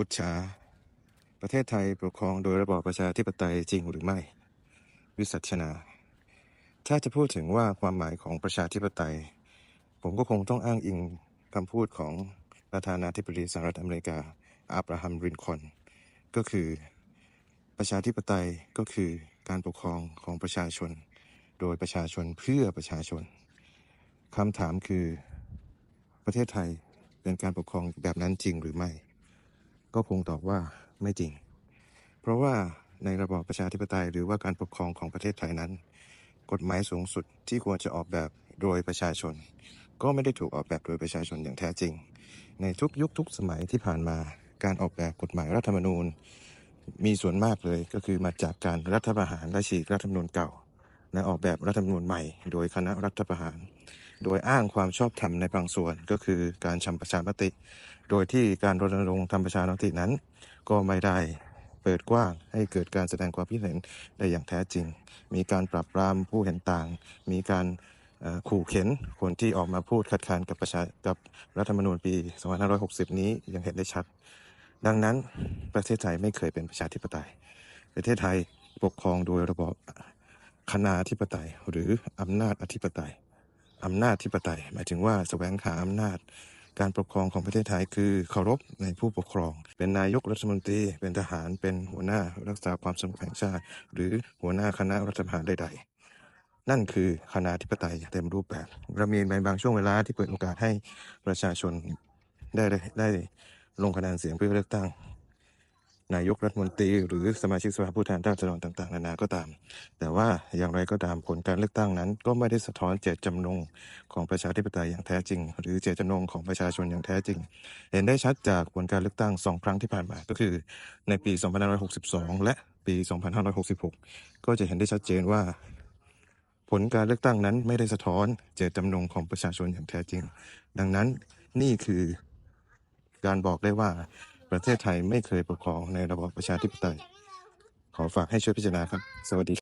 พุทธาประเทศไทยปกครองโดยระบอบประชาธิปไตยจริงหรือไม่ วิสัชนา ถ้าจะพูดถึงว่าความหมายของประชาธิปไตย ผมก็คงต้องอ้างอิงคำพูดของประธานาธิบดีสหรัฐอเมริกาอับราฮัมรินคอนก็คือ ประชาธิปไตยก็คือการปกครองของประชาชน โดยประชาชนเพื่อประชาชนคำถามคือ ประเทศไทยเป็นการปกครองแบบนั้นจริงหรือไม่ ก็คงตอบว่าไม่จริง เพราะว่าในระบอบประชาธิปไตยหรือว่าการปกครองของประเทศไทยนั้น กฎหมายสูงสุดที่ควรจะออกแบบโดยประชาชน ก็ไม่ได้ถูกออกแบบโดยประชาชนอย่างแท้จริง ในทุกยุคทุกสมัยที่ผ่านมาการออกแบบกฎหมายรัฐธรรมนูญ มีส่วนมากเลยก็คือมาจากการรัฐประหารและฉีกรัฐธรรมนูญเก่า และออกแบบรัฐธรรมนูญใหม่ โดยคณะรัฐประหาร โดยอ้างความชอบธรรมในบางส่วนก็คือการทำประชามติ โดยที่การรณรงค์ทำประชามตินั้น ก็ไม่ได้เปิดกว้างให้เกิดการแสดงความคิดเห็นได้อย่างแท้จริง มีการปราบปรามผู้เห็นต่าง มีการขู่เข็นคนที่ออกมาพูดคัดค้านกับประชากับรัฐธรรมนูญปี 2560 นี้ยังเห็นได้ชัด ดังนั้นประเทศไทยไม่เคยเป็นประชาธิปไตย ประเทศไทยปกครองโดยระบอบคณาธิปไตยหรืออำนาจอธิปไตย อำนาจธิปไตย หมายถึงว่าแสวงหาอำนาจ การปกครองของประเทศไทยคือเคารพในผู้ปกครอง เป็นนายกรัฐมนตรี เป็นทหาร เป็นหัวหน้ารักษาความสงบแห่งชาติ หรือหัวหน้าคณะรัฐประหารใด ๆ นั่นคือคณาธิปไตยเต็มรูปแบบเรามีในบางช่วงเวลาที่เปิดโอกาสให้ประชาชนได้ได้ลงคะแนนเสียงเพื่อเลือกตั้ง นายกรัฐมนตรี หรือสมาชิกสภาผู้แทนราษฎรต่าง ๆ นานาก็ตาม แต่ว่าอย่างไรก็ตามผลการเลือกตั้งนั้น ก็ไม่ได้สะท้อนเจตจำนงของประชาธิปไตยอย่างแท้จริง หรือเจตจำนงของประชาชนอย่างแท้จริง เห็นได้ชัดจากผลการเลือกตั้งสองครั้งที่ผ่านมาก็คือ ในปี 2562 และปี 2566 ก็จะเห็นได้ชัดเจนว่า ผลการเลือกตั้งนั้นไม่ได้สะท้อนเจตจำนงของประชาชนอย่างแท้จริง ดังนั้นนี่คือการบอกได้ว่า ประเทศไทยไม่เคยปกครองในระบอบประชาธิปไตย ขอฝากให้ช่วยพิจารณาครับ สวัสดี